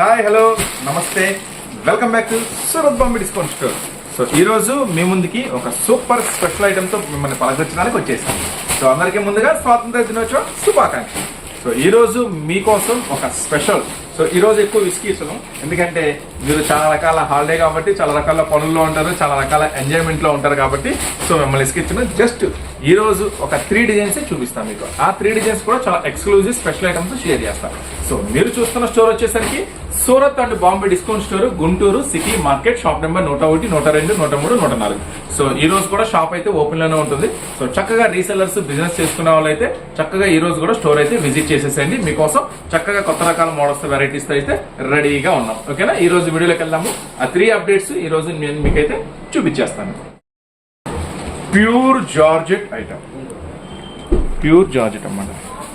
Hi hello నమస్తే. Welcome back to Surat Bombay discount store so ఈ రోజు మీ ముందుకి ఒక సూపర్ స్పెషల్ ఐటమ్ మిమ్మల్ని పలకరించడానికి వచ్చేసాను సో అందరికీ ముందుగా స్వాతంత్ర దినోత్సవం శుభాకాంక్షలు. సో ఈ రోజు మీకోసం ఒక స్పెషల్. సో ఈరోజు ఎక్కువ విస్కీ ఇస్తాను ఎందుకంటే మీరు చాలా రకాల హాలిడే కాబట్టి చాలా రకాల పనుల్లో ఉంటారు చాలా రకాల ఎంజాయ్మెంట్లో ఉంటారు కాబట్టి సో మిమ్మల్ని ఇసుకిచ్చిన జస్ట్ ఈరోజు ఒక త్రీ డిజైన్స్ చూపిస్తాను మీకు. ఆ త్రీ డిజైన్స్ కూడా చాలా ఎక్స్క్లూజివ్ స్పెషల్ ఐటమ్స్ షేర్ చేస్తాను సో మీరు చూస్తున్న స్టోర్ వచ్చేసరికి Surat and Bombay discount store Guntur city market shop number నూట ఒకటి నూట రెండు నూట మూడు నూట నాలుగు. సో ఈ రోజు కూడా షాప్ అయితే ఓపెన్లోనే ఉంటుంది. సో చక్కగా రీసెలర్స్ బిజినెస్ చేసుకునే వాళ్ళైతే చక్కగా ఈ రోజు కూడా స్టోర్ అయితే విజిట్ చేసేసేయండి. మీకోసం చక్కగా కొత్త రకాల మోడల్స్ వెరైటీస్ అయితే రెడీగా ఉన్నాం. ఓకేనా? ఈ రోజు వీడియోలోకి వెళ్దాము. ఆ త్రీ అప్డేట్స్ ఈ రోజు నేను మీకైతే చూపించేస్తాను. Pure georgette item. Pure georgette అన్నమాట.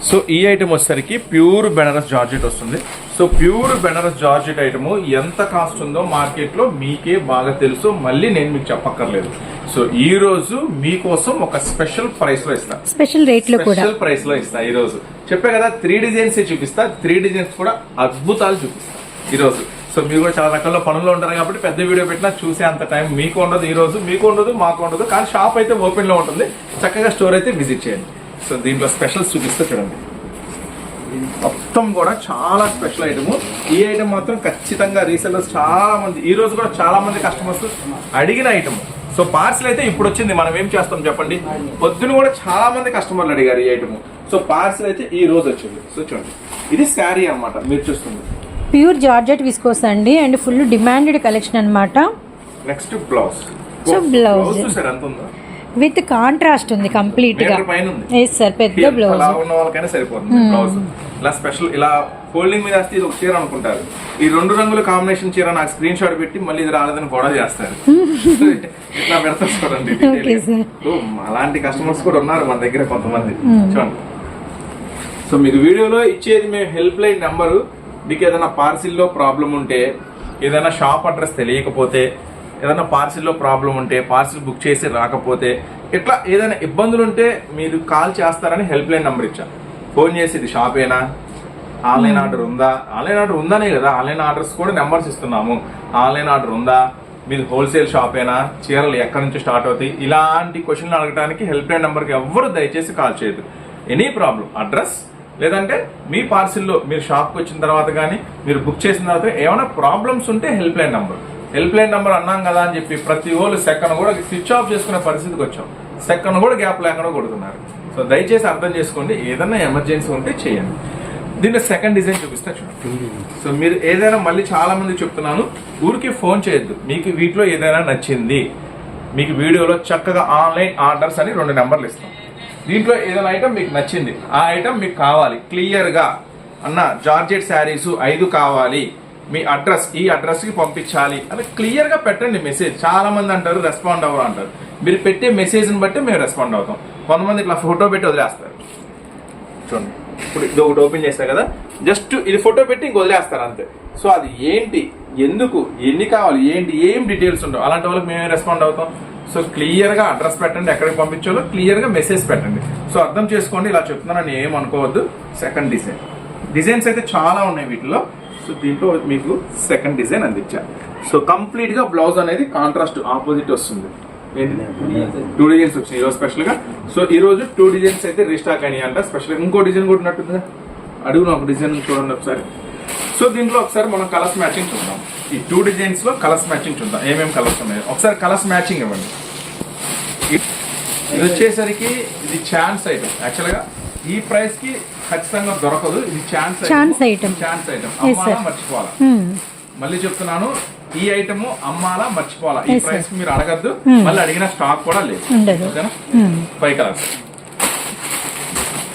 సో ఈ ఐటమ్ వచ్చేసరికి ప్యూర్ బెనారస్ జార్జెట్ వస్తుంది. So pure Banaras georgette item ఎంత కాస్ట్ ఉందో మార్కెట్లో మీకే బాగా తెలుసు. మళ్ళీ నేను మీకు చెప్పక్కర్లేదు. సో ఈ రోజు మీకోసం ఒక స్పెషల్ ప్రైస్లో ఇస్తాను స్పెషల్ రేట్లో స్పెషల్ ప్రైస్లో ఇస్తా ఈ రోజు. చెప్పే కదా త్రీ డిజైన్స్ చూపిస్తా. త్రీ డిజైన్స్ కూడా అద్భుతాలు చూపిస్తా ఈ రోజు. సో మీరు కూడా చాలా రకాల పనుల్లో ఉంటారు కాబట్టి పెద్ద వీడియో పెట్టినా చూసే అంత టైం మీకు ఉండదు ఈ రోజు మీకు ఉండదు మాకు ఉండదు. కానీ షాప్ అయితే ఓపెన్లో ఉంటుంది. చక్కగా స్టోర్ అయితే విజిట్ చేయండి. సో దీంట్లో స్పెషల్స్ చూపిస్తే చూడండి. మొత్తం కూడా చాలా స్పెషల్ ఐటమ్. ఈ ఐటమ్ మాత్రం ఖచ్చితంగా రీసెల్లర్స్ చాలా మంది ఈ రోజు కూడా చాలా మంది కస్టమర్స్ అడిగిన ఐటమ్. సో పార్సిల్ అయితే ఇప్పుడు వచ్చింది. మనం ఏం చేస్తాం చెప్పండి? పొద్దున కూడా చాలా మంది కస్టమర్లు అడిగారు ఈ ఐటమ్. సో పార్సిల్ అయితే ఈ రోజు వచ్చింది. సో చూడండి. ఇది శారీ అన్నమాట. మీరు చూస్తుంది. ప్యూర్ జార్జెట్ విస్కోస్ అండి. అండ్ ఫుల్ డిమాండెడ్ కలెక్షన్ అన్నమాట. Next blouse. blouse. చూసారు? ఎంత ఉందో? విత్ కాంట్రాస్ట్ ఉంది కంప్లీట్గా ఎస్ సార్ పెద్ద బ్లౌజ్ అలా ఉన్న వాళ్ళకైనా సరిపోతుంది. బ్లౌజ్ ఇలా స్పెషల్ ఇలా ఫోల్డింగ్ మీద వస్తే ఇది ఒక చీర అనుకుంటారు. ఈ రెండు రంగుల కాంబినేషన్ చీర నాకు స్క్రీన్ షాట్ పెట్టి మళ్ళీ ఇది రాలేదని గొడవ చేస్తారు. ఇట్లా పెడతారు చూడండి అలాంటి కస్టమర్స్ కూడా ఉన్నారు మన దగ్గర కొంతమంది. చూడండి. సో మీకు వీడియోలో ఇచ్చేది మేము హెల్ప్ లైన్ నెంబరు మీకు ఏదైనా పార్సిల్లో ప్రాబ్లం ఉంటే ఏదైనా షాప్ అడ్రస్ తెలియకపోతే ఏదైనా పార్సిల్లో ప్రాబ్లం ఉంటే పార్సిల్ బుక్ చేసి రాకపోతే ఇట్లా ఏదైనా ఇబ్బందులు ఉంటే మీరు కాల్ చేస్తారని హెల్ప్ లైన్ నెంబర్ ఇచ్చాను ఫోన్ చేసి ఇది షాపేనా ఆన్లైన్ ఆర్డర్ ఉందా? ఆన్లైన్ ఆర్డర్ ఉందనే కదా ఆన్లైన్ ఆర్డర్స్ కూడా నెంబర్స్ ఇస్తున్నాము. ఆన్లైన్ ఆర్డర్ ఉందా? మీది హోల్సేల్ షాపేనా చీరలు ఎక్కడి నుంచి స్టార్ట్ అవుతాయి? ఇలాంటి క్వశ్చన్లు అడగడానికి హెల్ప్ లైన్ నెంబర్కి ఎవ్వరు దయచేసి కాల్ చేయదు ఎనీ ప్రాబ్లం అడ్రస్ లేదంటే మీ పార్సిల్లో మీరు షాప్కి వచ్చిన తర్వాత కానీ మీరు బుక్ చేసిన తర్వాత ఏమైనా ప్రాబ్లమ్స్ ఉంటే help line number. Help line number అన్నాం కదా అని చెప్పి ప్రతి ఓళ్ళు సెకండ్ కూడా స్విచ్ ఆఫ్ చేసుకునే పరిస్థితికి వచ్చాం. సెకండ్ కూడా గ్యాప్ లేకుండా కొడుతున్నారు. సో దయచేసి అర్థం చేసుకోండి ఏదైనా ఎమర్జెన్సీ ఉంటే చేయండి. దీంట్లో సెకండ్ డిజైన్ చూపిస్తా చూడండి. సో మీరు ఏదైనా మళ్ళీ చాలా మంది చెప్తున్నాను ఊరికి ఫోన్ చేయొద్దు. మీకు వీటిలో ఏదైనా నచ్చింది మీకు వీడియోలో చక్కగా ఆన్లైన్ ఆర్డర్స్ అని రెండు నెంబర్లు ఇస్తాం. దీంట్లో ఏదైనా ఐటమ్ మీకు నచ్చింది ఆ ఐటమ్ మీకు కావాలి క్లియర్గా అన్న జార్జెట్ శారీసు ఐదు కావాలి. మీ అడ్రస్ ఈ అడ్రస్కి పంపించాలి. అని క్లియర్గా పెట్టండి మెసేజ్ చాలామంది అంటారు రెస్పాండ్ అవ్వరు అంటారు. మీరు పెట్టే మెసేజ్ని బట్టి మేము రెస్పాండ్ అవుతాం. కొంతమంది ఇట్లా ఫోటో పెట్టి వదిలేస్తారు. చూడండి. ఇప్పుడు ఇది ఒకటి ఓపెన్ చేస్తా కదా జస్ట్ ఇది ఫోటో పెట్టి ఇంక వదిలేస్తారు అంతే. సో అది ఏంటి? ఎందుకు? ఎన్ని కావాలి? ఏంటి? ఏం డీటెయిల్స్ ఉండవు. అలాంటి వాళ్ళకి మేమే రెస్పాండ్ అవుతాం. సో క్లియర్గా అడ్రస్ పెట్టండి ఎక్కడికి పంపించాలో క్లియర్గా మెసేజ్ పెట్టండి. సో అర్థం చేసుకోండి ఇలా చెప్తున్నాను ఏం అనుకోవద్దు. సెకండ్ డిజైన్ డిజైన్స్ అయితే చాలా ఉన్నాయి వీటిలో. సో దీంట్లో మీకు సెకండ్ డిజైన్ అందించా. సో కంప్లీట్గా బ్లౌజ్ అనేది కాంట్రాస్ట్ ఆపోజిట్ వస్తుంది. టూ డిజైన్స్ వచ్చినాయి. ఈరోజు స్పెషల్గా. సో ఈ రోజు టూ డిజైన్స్ అయితే రీస్టాక్ అయినాయి అంట. స్పెషల్ ఇంకో డిజైన్ కూడా ఉన్నట్టుందిగా. అడుగు ఒక డిజైన్ చూడండి ఒకసారి. సో దీంట్లో ఒకసారి మనం కలర్స్ మ్యాచింగ్ చూద్దాం. ఈ టూ డిజైన్స్లో కలర్స్ మ్యాచింగ్ చూద్దాం. ఏమేమి కలర్స్ ఉన్నాయి? ఒకసారి కలర్స్ మ్యాచింగ్ ఇవ్వండి. ఇది వచ్చేసరికి ఇది ఛాన్స్ ఐటమ్ యాక్చువల్గా ఈ ప్రైస్కి ఖచ్చితంగా దొరకదు ఇది chance Chance item. Chance item అమ్మాలా. మర్చిపోవాలా Hmm. మళ్ళీ చెప్తున్నాను ఈ ఐటమ్ అమ్మాలా మర్చిపోవాలా ఈ. ప్రైస్ మీరు అడగద్దు Hmm. మళ్ళీ అడిగిన స్టాక్ కూడా లేదు. ఓకేనా Hmm. ఫైవ్ కలర్స్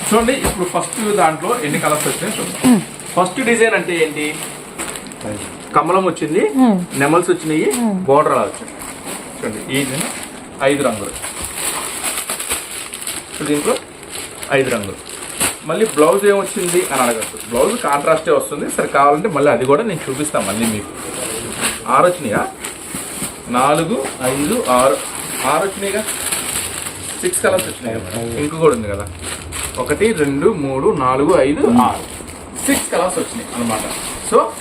చూడండి ఇప్పుడు ఫస్ట్ దాంట్లో ఎన్ని కలర్స్ చూద్దాం Hmm. ఫస్ట్ డిజైన్ అంటే ఏంటి కమలం వచ్చింది. నెమల్స్ వచ్చినాయి. బోర్డర్ అలా వచ్చింది చూడండి ఈ ఐదు రంగులు దీంట్లో ఐదు రంగులు. మళ్ళీ బ్లౌజ్ ఏమొచ్చింది అని అడగచ్చు బ్లౌజ్ కాంట్రాస్టే వస్తుంది. సరే కావాలంటే మళ్ళీ అది కూడా నేను చూపిస్తాను మళ్ళీ మీకు. ఆరు వచ్చినాయా నాలుగు ఐదు ఆరు. ఆరు వచ్చినాయిగా సిక్స్ కలర్స్ వచ్చినాయి ఇంక కూడా ఉంది కదా. ఒకటి రెండు మూడు నాలుగు ఐదు ఆరు. సిక్స్ కలర్స్ వచ్చినాయి అన్నమాట. So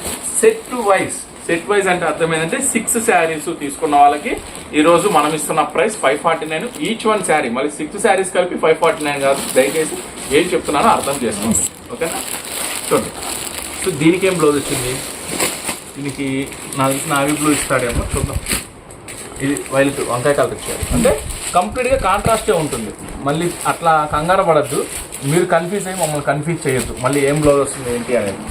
set wise set wise అంటే అర్థం ఏంటంటే సిక్స్ శారీస్ తీసుకున్న వాళ్ళకి ఈ రోజు మనం ఇస్తున్న price five forty nine each one sari మళ్ళీ సిక్స్ శారీస్ కలిపి ఫైవ్ ఫార్టీ నైన్ కాదు. దయచేసి ఏం చెప్తున్నానో అర్థం చేసుకోండి. ఓకేనా చూడండి. సో దీనికి ఏం బ్లౌజ్ వచ్చింది దీనికి నాకు నావి బ్లూ ఇస్తాడేమో చూద్దాం. ఇది వైలెట్ వంకాయ కలర్ ఇచ్చారు అంటే కంప్లీట్గా కాంట్రాస్టే ఉంటుంది. మళ్ళీ అట్లా కంగారు పడద్దు. మీరు కన్ఫ్యూజ్ అయ్యి మమ్మల్ని కన్ఫ్యూజ్ చేయొద్దు. మళ్ళీ ఏం బ్లౌజ్ వస్తుంది ఏంటి అనేది.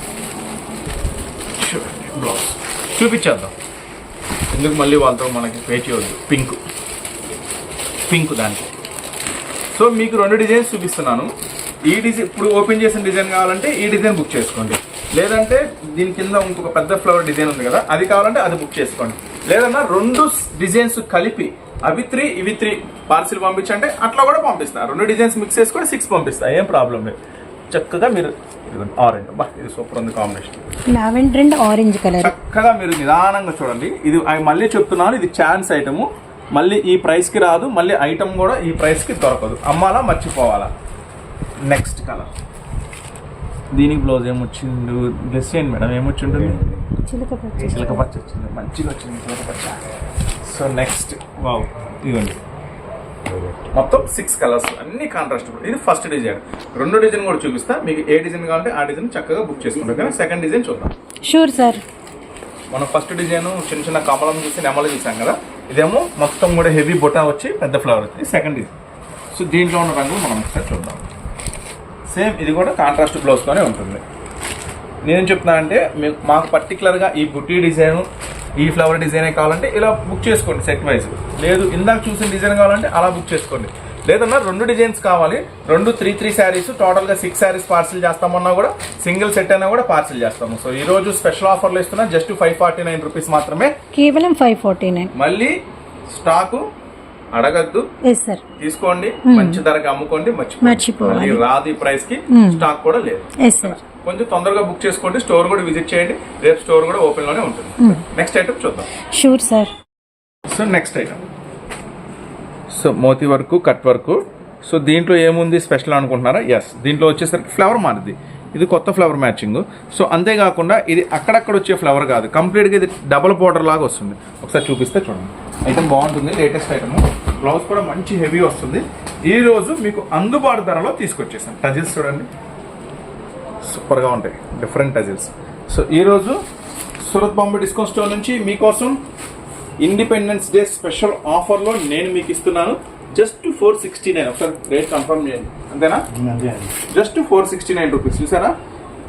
బ్లౌజ్ చూపించేద్దాం. ఎందుకు మళ్ళీ వాళ్ళతో మనకి పే వద్దు? పింక్. పింక్ దానికి. సో మీకు రెండు డిజైన్స్ చూపిస్తున్నాను. ఈ డిజైన్ ఇప్పుడు ఓపెన్ చేసిన డిజైన్ కావాలంటే ఈ డిజైన్ బుక్ చేసుకోండి. లేదంటే దీని కింద ఇంకొక పెద్ద ఫ్లవర్ డిజైన్ ఉంది కదా అది కావాలంటే అది బుక్ చేసుకోండి. లేదన్నా రెండు డిజైన్స్ కలిపి అవి త్రీ ఇవి త్రీ పార్సిల్ పంపించంటే అట్లా కూడా పంపిస్తా. రెండు డిజైన్స్ మిక్స్ చేసుకొని సిక్స్ పంపిస్తా ఏం ప్రాబ్లం లేదు. చక్కగా మీరు ఆరెంజ్. బా ఇది సూపర్ ఉంది combination. Lavender and orange colour. చక్కగా మీరు నిదానంగా చూడండి. ఇది మళ్ళీ చెప్తున్నాను ఇది ఛాన్స్ ఐటము. మళ్ళీ ఈ ప్రైస్కి రాదు మళ్ళీ ఐటమ్ కూడా ఈ ప్రైస్కి దొరకదు. అమ్మాలా మర్చిపోవాలా? నెక్స్ట్ కలర్ దీనికి బ్లౌజ్ ఏమొచ్చిండు? గెస్ చేయండి మేడం ఏమొచ్చింటుంది చిలక పచ్చ. చిలక పచ్చ వచ్చింది మంచిగా వచ్చింది చిలక పచ్చ. సో నెక్స్ట్ వావ్ ఇదిగోండి. మొత్తం సిక్స్ కలర్స్ అన్ని కాంట్రాస్ట్ ఇది ఫస్ట్ డిజైన్ రెండో డిజైన్ కూడా చూపిస్తా. మీకు ఏ డిజైన్ కావాలంటే ఆ డిజైన్ చక్కగా బుక్ చేసుకుంటాం కానీ సెకండ్ డిజైన్ చూద్దాం. షూర్ సార్ మనం ఫస్ట్ డిజైన్ చిన్న చిన్న కమలం చూసి నెమలు చూసాం కదా? ఇదేమో మొత్తం కూడా హెవీ బొటా వచ్చి పెద్ద ఫ్లవర్ వచ్చింది సెకండ్ డిజైన్ సో దీంట్లో ఉన్న రంగు మనం ఒకసారి చూద్దాం. సేమ్ ఇది కూడా కాంట్రాస్ట్ బ్లౌజ్తోనే ఉంటుంది. నేనేం చెప్తున్నా అంటే మీకు మాకు పర్టికులర్గా ఈ బుట్టి డిజైన్ ఈ ఫ్లవర్ డిజైనే కావాలంటే ఇలా బుక్ చేసుకోండి సెట్ వైజ్ లేదు ఇందాక చూసిన డిజైన్ కావాలంటే అలా బుక్ చేసుకోండి. లేదన్నా రెండు డిజైన్స్ కావాలి. రెండు త్రీ త్రీ శారీస్ టోటల్గా సిక్స్ శారీస్ పార్సిల్ చేస్తామన్నా కూడా సింగిల్ సెట్ అయినా కూడా పార్సిల్ చేస్తాము. సో ఈ రోజు స్పెషల్ ఆఫర్లు ఇస్తున్నా just five forty nine rupees మాత్రమే. కేవలం ఫైవ్ ఫార్టీ నైన్ మళ్ళీ స్టాకు అడగద్దు. తీసుకోండి మంచి ధరకి అమ్ముకోండి మర్చిపోవాలి. మళ్ళీ రాదు ఈ ప్రైస్కి Hmm. స్టాక్ కూడా లేదు. కొంచెం తొందరగా బుక్ చేసుకోండి. స్టోర్ కూడా విజిట్ చేయండి. రేపు స్టోర్ కూడా ఓపెన్లోనే ఉంటుంది నెక్స్ట్ ఐటమ్ చూద్దాం. Sure sir. So next item. So moti work cut work. So దీంట్లో ఏముంది? స్పెషల్ అనుకుంటున్నారా? ఎస్ దీంట్లో వచ్చేసరికి ఫ్లవర్ మారింది ఇది కొత్త ఫ్లవర్ మ్యాచింగ్. సో అంతేకాకుండా ఇది అక్కడక్కడ వచ్చే ఫ్లవర్ కాదు. కంప్లీట్గా ఇది డబుల్ బోర్డర్ లాగా వస్తుంది. ఒకసారి చూపిస్తే చూడండి. ఐటమ్ బాగుంటుంది. Latest item. బ్లౌజ్ కూడా మంచి హెవీ వస్తుంది. ఈ రోజు మీకు అందుబాటు ధరలో తీసుకొచ్చేసాను. టజిల్స్ చూడండి. సూపర్గా ఉంటాయి. Different tassels. సో ఈరోజు సూరత్ బాంబే డిస్కౌంట్ స్టోర్ నుంచి మీకోసం ఇండిపెండెన్స్ డే స్పెషల్ ఆఫర్లో నేను మీకు ఇస్తున్నాను. జస్ట్ ఫోర్ సిక్స్టీ నైన్ ఒకసారి రేట్ కన్ఫర్మ్ చేయండి. అంతేనా? Just four sixty nine rupees చూసారా?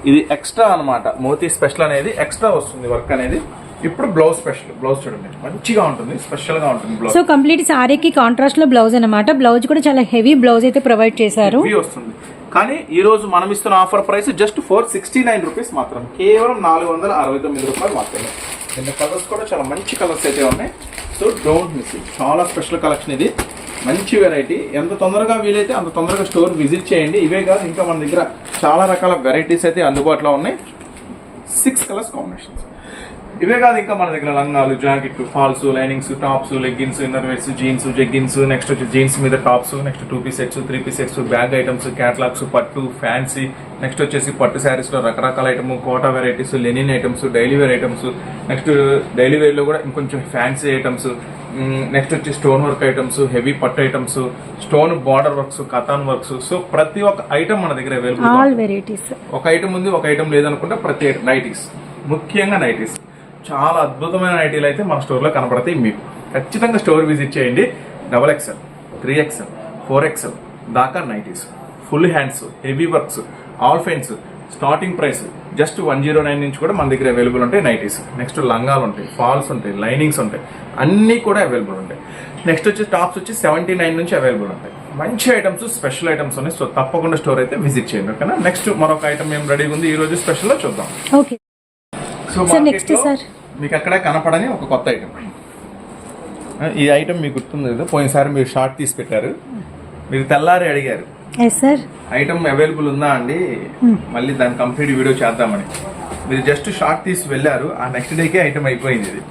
ఇది ఎక్స్ట్రా అన్నమాట. మోతీ స్పెషల్ అనేది ఎక్స్ట్రా వస్తుంది వర్క్ అనేది. ఇప్పుడు బ్లౌజ్ స్పెషల్ బ్లౌజ్ చూడండి. మంచిగా ఉంటుంది. స్పెషల్గా ఉంటుంది బ్లౌజ్ సో కంప్లీట్ సారీకి కాంట్రాస్ట్లో బ్లౌజ్ అనమాట బ్లౌజ్ కూడా చాలా హెవీ బ్లౌజ్ అయితే ప్రొవైడ్ చేశారు. వస్తుంది. కానీ ఈరోజు మనం ఇస్తున్న offer price just four sixty nine rupees మాత్రం. కేవలం నాలుగు వందల అరవై తొమ్మిది రూపాయలు మాత్రమే. దీని కలర్స్ కూడా చాలా మంచి కలర్స్ అయితే ఉన్నాయి. సో డోంట్ మిస్ ఇట్ చాలా స్పెషల్ కలెక్షన్ ఇది. మంచి వెరైటీ ఎంత తొందరగా వీలైతే అంత తొందరగా స్టోర్ విజిట్ చేయండి. ఇవే కాదు ఇంకా మన దగ్గర చాలా రకాల వెరైటీస్ అయితే అందుబాటులో ఉన్నాయి. సిక్స్ కలర్స్ కాంబినేషన్స్ ఇవే కాదు ఇంకా మన దగ్గర లంగాలు jacket falls linings tops leggings inner wears jeans jeggings next వచ్చి జీన్స్ మీద tops next two piece sets three piece sets bag items catalogues పట్టు ఫ్యాన్సీ నెక్స్ట్ వచ్చేసి పట్టు శారీస్లో రకరకాల item Kota varieties linen items daily wear items next daily వేర్లో కూడా ఇంకొంచెం fancy items next వచ్చి స్టోన్ వర్క్ ఐటమ్స్ హెవీ పట్టు ఐటమ్స్ స్టోన్ బార్డర్ వర్క్స్ కథాన్ వర్క్స్ సో ప్రతి ఒక్క ఐటమ్ మన దగ్గర అవైలబుల్ ఒక ఐటమ్ ఉంది ఒక ఐటమ్ లేదనుకుంటే ప్రతి నైటీస్ ముఖ్యంగా నైటీస్. చాలా అద్భుతమైన నైటీలు అయితే మన స్టోర్లో కనపడతాయి మీకు. ఖచ్చితంగా స్టోర్ విజిట్ చేయండి. Double XL three XL four XL దాకా nighties. Full hands heavy works all fence starting price just one zero nine నుంచి కూడా మన దగ్గర అవైలబుల్ ఉంటాయి నైటీస్. నెక్స్ట్ లంగాలు ఉంటాయి ఫాల్స్ ఉంటాయి లైనింగ్స్ ఉంటాయి అన్నీ కూడా అవైలబుల్ ఉంటాయి. నెక్స్ట్ వచ్చి టాప్స్ వచ్చి సెవెంటీ నైన్ నుంచి అవైలబుల్ ఉంటాయి. మంచి ఐటమ్స్ స్పెషల్ ఐటమ్స్ ఉన్నాయి. సో తప్పకుండా స్టోర్ అయితే విజిట్ చేయండి ఓకేనా? నెక్స్ట్ మరొక ఐటమ్ ఏం రెడీగా ఉంది? ఈ రోజు స్పెషల్లో చూద్దాం. ఓకే. సో మార్కెట్లో sir. మీకు అక్కడ కనపడని ఒక కొత్త ఐటమ్ ఈ ఐటమ్ మీకు గుర్తుంది కదా పోయినసారి మీరు షార్ట్ తీసి పెట్టారు. మీరు తెల్లారి అడిగారు. ఐటమ్ అవైలబుల్ ఉందా అండి? మళ్ళీ దాని కంప్లీట్ వీడియో చేద్దామని. మీరు జస్ట్ షార్ట్ తీసి వెళ్ళారు ఆ నెక్స్ట్ డేకే ఐటమ్ అయిపోయింది ఇది.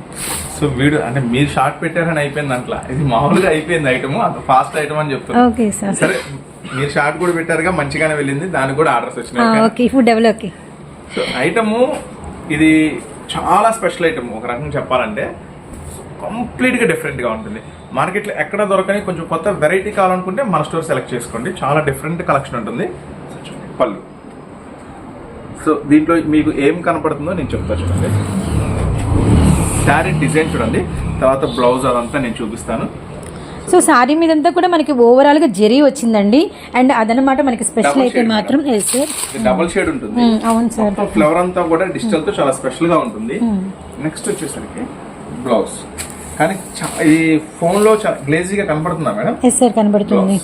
సో వీడియో అంటే మీరు షార్ట్ పెట్టారని అయిపోయింది దాంట్లో. ఇది మామూలుగా అయిపోయింది ఐటమ్ అంత ఫాస్ట్ ఐటమ్ అని చెప్తున్నారు సార్ మీరు షార్ట్ కూడా పెట్టారుగా మంచిగానే వెళ్ళింది. దానికి కూడా ఆర్డర్స్ వచ్చినాయి. ఫుడ్ సో ఐటము ఇది చాలా స్పెషల్ ఐటమ్ ఒక రకంగా చెప్పాలంటే కంప్లీట్గా డిఫరెంట్గా ఉంటుంది. మార్కెట్లో ఎక్కడ దొరకని కొంచెం కొత్త వెరైటీ కావాలనుకుంటే మన స్టోర్ సెలెక్ట్ చేసుకోండి. చాలా డిఫరెంట్ కలెక్షన్ ఉంటుంది. పళ్ళు. సో దీంట్లో మీకు ఏం కనపడుతుందో నేను చెప్తా చూడండి. శారీ డిజైన్ చూడండి. తర్వాత బ్లౌజ్ అదంతా నేను చూపిస్తాను. సో శారీ మీదంతా కూడా మనకి ఓవరాల్గా జెరీ వచ్చిందండి. అండ్ అదనమాట మనకి స్పెషల్ అయితే మాత్రం ఎస్ సార్ ఇది డబుల్ షేడ్ ఉంటుంది. అవును సార్. ఫ్లవర్ అంతా కూడా డిజిటల్తో చాలా స్పెషల్గా ఉంటుంది. నెక్స్ట్ వచ్చేసరికి బ్లౌజ్ కానీ ఇది ఫోన్లో చాలా గ్లేజీగా కనపడుతుందా మేడం? ఎస్ సార్ కనబడుతుంది.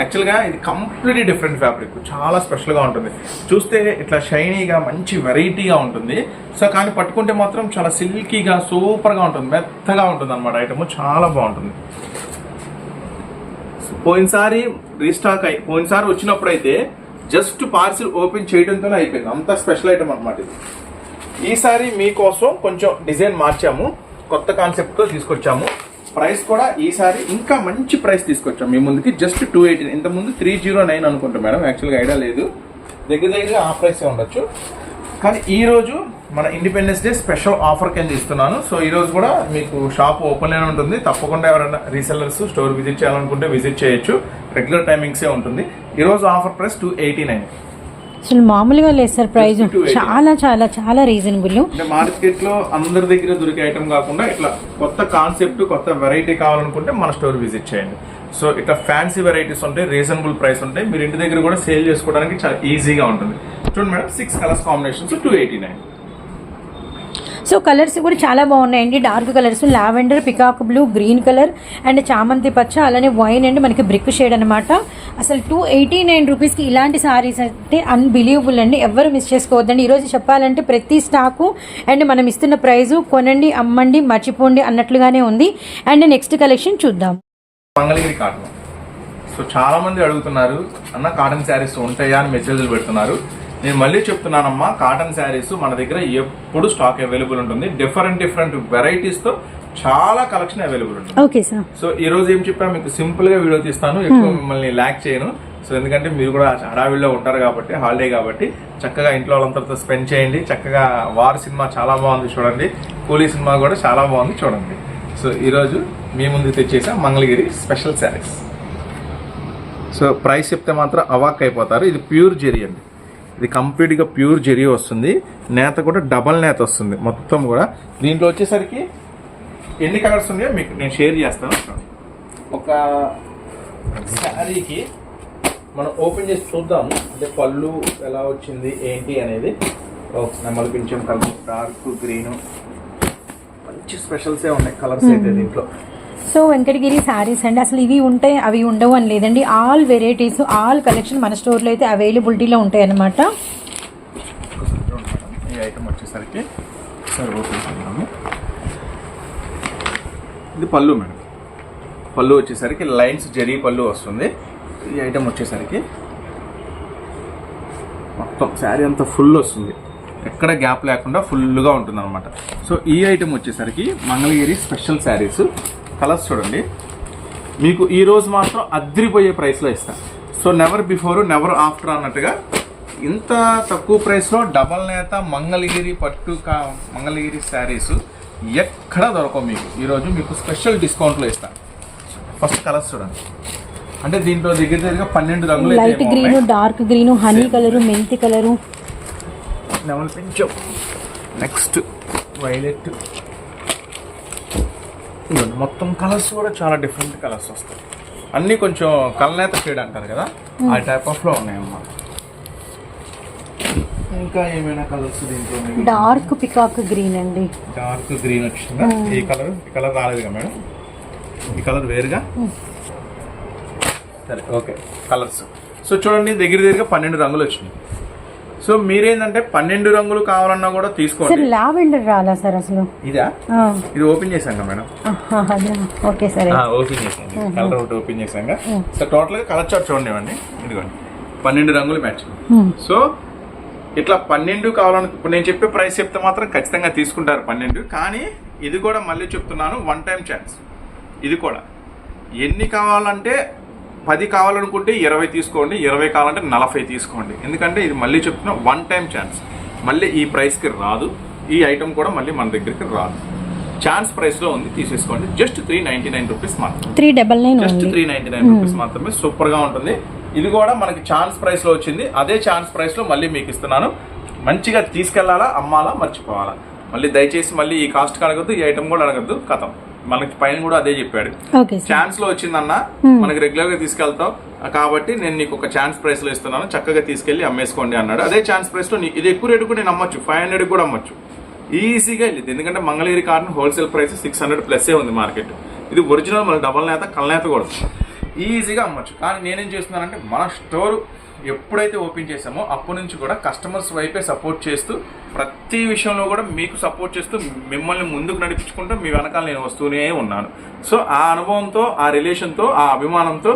యాక్చువల్గా ఇది కంప్లీట్లీ డిఫరెంట్ ఫ్యాబ్రిక్ చాలా స్పెషల్గా ఉంటుంది. చూస్తే ఇట్లా షైనీగా మంచి వెరైటీగా ఉంటుంది. సో కానీ పట్టుకుంటే మాత్రం చాలా సిల్కీగా సూపర్గా ఉంటుంది. మెత్తగా ఉంటుంది అనమాట ఐటమ్ చాలా బాగుంటుంది. పోయినసారి రీస్టాక్ అయి పోయినసారి వచ్చినప్పుడు అయితే జస్ట్ పార్సిల్ ఓపెన్ చేయడంతోనే అయిపోయింది. అంత స్పెషల్ ఐటమ్ అనమాట ఇది. ఈసారి మీకోసం కొంచెం డిజైన్ మార్చాము. కొత్త కాన్సెప్ట్తో తీసుకొచ్చాము. ప్రైస్ కూడా ఈసారి ఇంకా మంచి ప్రైస్ తీసుకొచ్చాం. మీ ముందుకి జస్ట్ టూ ఎయిటీ ఇంత ముందు త్రీ జీరో నైన్ అనుకుంటా మేడం. యాక్చువల్గా ఐడియా లేదు. దగ్గర దగ్గర ఆ ప్రైస్ ఉండొచ్చు. కానీ ఈరోజు మన ఇండిపెండెన్స్ డే స్పెషల్ ఆఫర్ కింద ఇస్తున్నాను. సో ఈరోజు కూడా మీకు షాప్ ఓపెన్ ఉంటుంది. తప్పకుండా ఎవరైనా రీసెల్లర్స్ స్టోర్ విజిట్ చేయాలనుకుంటే విజిట్ చేయొచ్చు. రెగ్యులర్ టైమింగ్సే ఉంటుంది. ఈరోజు offer price two eighty nine అసలు మామూలుగా లేదు సార్ ప్రైస్. Just 280. చాలా చాలా చాలా రీజనబుల్ మార్కెట్లో అందరి దగ్గర దొరికే ఐటమ్ కాకుండా ఇట్లా కొత్త కాన్సెప్ట్ కొత్త వెరైటీ కావాలనుకుంటే మన స్టోర్ విజిట్ చేయండి. సో ఇట్లా ఫ్యాన్సీ వెరైటీస్ ఉంటాయి రీజనబుల్ ప్రైస్ ఉంటాయి. మీరు ఇంటి దగ్గర కూడా సేల్ చేసుకోవడానికి చాలా ఈజీగా ఉంటుంది. చూడండి madam six colours combinations two eighty nine so colours కూడా చాలా బాగున్నాయండి. Dark colours lavender peacock blue green colour and చామంతి పచ్చ అలానే వైన్ అండ్ మనకి బ్రిక్ షేడ్ అనమాట అసలు టూ ఎయిటీ నైన్ రూపీస్కి ఇలాంటి సారీస్ అంటే అన్బిలీవబుల్ అండి. ఎవరు మిస్ చేసుకోవద్దండి. ఈరోజు చెప్పాలంటే ప్రతి స్టాకు అండ్ మనం ఇస్తున్న ప్రైజు కొనండి అమ్మండి మర్చిపోండి అన్నట్లుగానే ఉంది. అండ్ నెక్స్ట్ కలెక్షన్ చూద్దాం. మంగళగిరి కాటన్ సో చాలా మంది అడుగుతున్నారు అన్న కాటన్ శారీస్ ఉంటాయా? అని మెసేజ్లు పెడుతున్నారు. నేను మళ్ళీ చెప్తున్నానమ్మా కాటన్ శారీస్ మన దగ్గర ఎప్పుడు స్టాక్ అవైలబుల్ ఉంటుంది. డిఫరెంట్ డిఫరెంట్ వెరైటీస్తో చాలా కలెక్షన్ అవైలబుల్ ఉంటుంది. ఓకే సార్ సో ఈ రోజు ఏం చెప్పా మీకు సింపుల్గా వీడియో తీస్తాను. ఎక్కువ మిమ్మల్ని ల్యాక్ చేయను. సో ఎందుకంటే మీరు కూడా హడావిడిలో ఉంటారు కాబట్టి హాలిడే కాబట్టి చక్కగా ఇంట్లో వాళ్ళందరితో స్పెండ్ చేయండి. చక్కగా వార్ సినిమా చాలా బాగుంది చూడండి. కూలీ సినిమా కూడా చాలా బాగుంది చూడండి. సో ఈరోజు మీ ముందు తెచ్చేసా Mangalagiri special saris so price చెప్తే మాత్రం అవాక్ అయిపోతారు. ఇది ప్యూర్ జెరీ అండి. ఇది కంప్లీట్గా ప్యూర్ జెరీ వస్తుంది. నేత కూడా డబల్ నేత వస్తుంది. మొత్తం కూడా. దీంట్లో వచ్చేసరికి ఎన్ని కలర్స్ ఉన్నాయో మీకు నేను షేర్ చేస్తాను. ఒక శారీకి మనం ఓపెన్ చేసి చూద్దాము అంటే పళ్ళు ఎలా వచ్చింది ఏంటి అనేది. నెమ్మది పింఛం కలర్ డార్క్ గ్రీన్ మంచి స్పెషల్సే ఉన్నాయి కలర్స్ అయితే దీంట్లో. సో వెంకటగిరి శారీస్ అండి. అసలు ఇవి ఉంటాయి అవి ఉండవు అని లేదండి. ఆల్ వెరైటీస్ ఆల్ కలెక్షన్ మన స్టోర్లో అయితే అవైలబిలిటీలో ఉంటాయి అన్నమాట ఈ ఐటమ్ వచ్చేసరికి సరే ఓపెన్ చేద్దాము. ఇది పళ్ళు మేడం. పళ్ళు వచ్చేసరికి లైన్స్ జరీ పళ్ళు వస్తుంది. ఈ ఐటమ్ వచ్చేసరికి మొత్తం శారీ అంతా ఫుల్ వస్తుంది. ఎక్కడ గ్యాప్ లేకుండా ఫుల్గా ఉంటుంది అనమాట సో ఈ ఐటమ్ వచ్చేసరికి మంగళగిరి స్పెషల్ శారీస్. కలర్స్ చూడండి. మీకు ఈ రోజు మాత్రం అద్దరిపోయే ప్రైస్లో ఇస్తాను so never before never after అన్నట్టుగా ఇంత తక్కువ ప్రైస్లో డబల్ నేత మంగళగిరి పట్టు కా మంగళగిరి శారీస్ ఎక్కడ దొరకవు మీకు. ఈరోజు మీకు స్పెషల్ డిస్కౌంట్లో ఇస్తాను ఫస్ట్ కలర్స్ చూడండి. అంటే దీంట్లో దగ్గర దగ్గర పన్నెండు రంగులు light green. Dark green honey colour మెంతి కలరు. నెమలి నెక్స్ట్. వైలెట్. ఇదిగోండి, మొత్తం కలర్స్ కూడా చాలా డిఫరెంట్ కలర్స్ వస్తాయి. అన్నీ కొంచెం కలనేత షేడ్ అంటారు కదా? ఆ టైప్ ఆఫ్లో ఉన్నాయమ్మా. ఇంకా ఏమైనా కలర్స్ దీంట్లో డార్క్ పికాక్ గ్రీన్ అండి. డార్క్ గ్రీన్ వచ్చిందా? ఈ కలర్ ఈ కలర్ రాలేదుగా మేడం? ఈ కలర్ వేరుగా? సరే ఓకే కలర్స్ సో చూడండి దగ్గర దగ్గరగా పన్నెండు రంగులు వచ్చినాయి. సో మీరేంటంటే పన్నెండు రంగులు కావాలన్నా కూడా తీసుకోండి. లావెండర్ రాలా సార్ అసలు? ఇదా? ఇది ఓపెన్ చేశాం మేడం. ఓకే సరే ఓపెన్ చేసాం కలర్ ఒకటి ఓపెన్ చేశాక సో టోటల్గా కలర్ చార్ట్ చూడండి ఇవ్వండి ఇదిగోండి. పన్నెండు రంగులు మ్యాచ్. సో ఇట్లా పన్నెండు కావాలని ఇప్పుడు నేను చెప్పే ప్రైస్ చెప్తే మాత్రం ఖచ్చితంగా తీసుకుంటారు పన్నెండు. కానీ ఇది కూడా మళ్ళీ చెప్తున్నాను వన్ టైం ఛాన్స్ ఇది కూడా. ఎన్ని కావాలంటే పది కావాలనుకుంటే ఇరవై తీసుకోండి ఇరవై కావాలంటే నలభై తీసుకోండి. ఎందుకంటే ఇది మళ్ళీ చెప్తున్నా వన్ టైం ఛాన్స్. మళ్ళీ ఈ ప్రైస్కి రాదు. ఈ ఐటమ్ కూడా మళ్ళీ మన దగ్గరికి రాదు. ఛాన్స్ ప్రైస్లో ఉంది తీసేసుకోండి. Just three ninety nine rupees మాత్రం three double nine just three ninety nine rupees మాత్రమే. సూపర్గా ఉంటుంది. ఇది కూడా మనకి ఛాన్స్ ప్రైస్లో వచ్చింది. అదే ఛాన్స్ ప్రైస్లో మళ్ళీ మీకు ఇస్తున్నాను. మంచిగా తీసుకెళ్ళాలా అమ్మాలా మర్చిపోవాలా? మళ్ళీ దయచేసి మళ్ళీ ఈ కాస్ట్ కడగద్దు ఈ ఐటమ్ కూడా అడగద్దు. కథం. మనకి పైన కూడా అదే చెప్పాడు. ఛాన్స్లో వచ్చిందన్న మనకి రెగ్యులర్గా తీసుకెళ్తావు కాబట్టి నేను నీకు ఒక ఛాన్స్ ప్రైస్లో ఇస్తున్నాను. చక్కగా తీసుకెళ్ళి అమ్మేసుకోండి అన్నాడు. అదే ఛాన్స్ ప్రైస్లో ఇది ఎక్కువ రేటు కూడా నేను అమ్మొచ్చు. ఫైవ్ హండ్రెడ్ కూడా అమ్మొచ్చు. ఈజీగా వెళ్ళింది. ఎందుకంటే Mangalagiri cotton wholesale price six hundred plus ఉంది మార్కెట్. ఇది ఒరిజినల్ మన డబల్ నేత కళ్ళనేత కూడా. ఈజీగా అమ్మొచ్చు. కానీ నేనేం చేస్తున్నానంటే మన స్టోర్ ఎప్పుడైతే ఓపెన్ చేసామో అప్పటి నుంచి కూడా కస్టమర్స్ వైపే సపోర్ట్ చేస్తూ ప్రతి విషయంలో కూడా మీకు సపోర్ట్ చేస్తూ మిమ్మల్ని ముందుకు నడిపించుకుంటూ మీ వెనకాల నేను వస్తూనే ఉన్నాను. సో ఆ అనుభవంతో ఆ రిలేషన్తో ఆ అభిమానంతో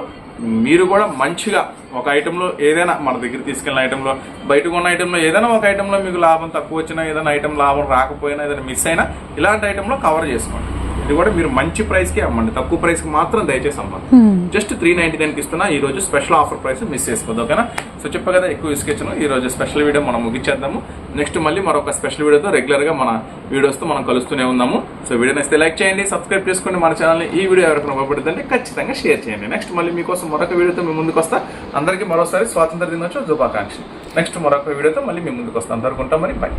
మీరు కూడా మంచిగా ఒక ఐటెంలో ఏదైనా మన దగ్గర తీసుకెళ్ళిన ఐటెంలో బయటకు ఉన్న ఐటెంలో ఏదైనా ఒక ఐటెంలో మీకు లాభం తక్కువ వచ్చినా ఏదైనా ఐటెం లాభం రాకపోయినా ఏదైనా మిస్ అయినా ఇలాంటి ఐటెంలో కవర్ చేసుకోండి. ఇది కూడా మీరు మంచి ప్రైస్కి అమ్మండి. తక్కువ ప్రైస్కి మాత్రం దయచేసి అమ్మండి జస్ట్ త్రీ నైన్టీ నైన్కి ఇస్తున్నా. ఈ రోజు స్పెషల్ ఆఫర్ ప్రైస్ మిస్ చేసుకోవద్దు ఓకేనా? సో చెప్పా కదా ఎక్కువ ఇసుకొచ్చాను ఈ రోజు స్పెషల్ వీడియో మనం ముగించేద్దాము. నెక్స్ట్ మళ్ళీ మరొక స్పెషల్ వీడియోతో రెగ్యులర్గా మన వీడియోస్తో మనం కలుస్తూనే ఉన్నాము. సో వీడియో నచ్చితే లైక్ చేయండి సబ్స్క్రైబ్ చేసుకోండి మన ఛానల్ని ఈ వీడియో ఎవరికైనా ఉపయోగపడుతుందంటే ఖచ్చితంగా షేర్ చేయండి. నెక్స్ట్ మళ్ళీ మీకోసం మరొక వీడియోతో మీ ముందుకు వస్తా. అందరికీ మరోసారి స్వాతంత్ర దినోత్సవ శుభాకాంక్షలు. నెక్స్ట్ మరొక వీడియోతో మళ్ళీ మీ ముందుకు వస్తాం. అందరికీ ఉంటాం మరి. Bye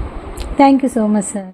thank you so much sir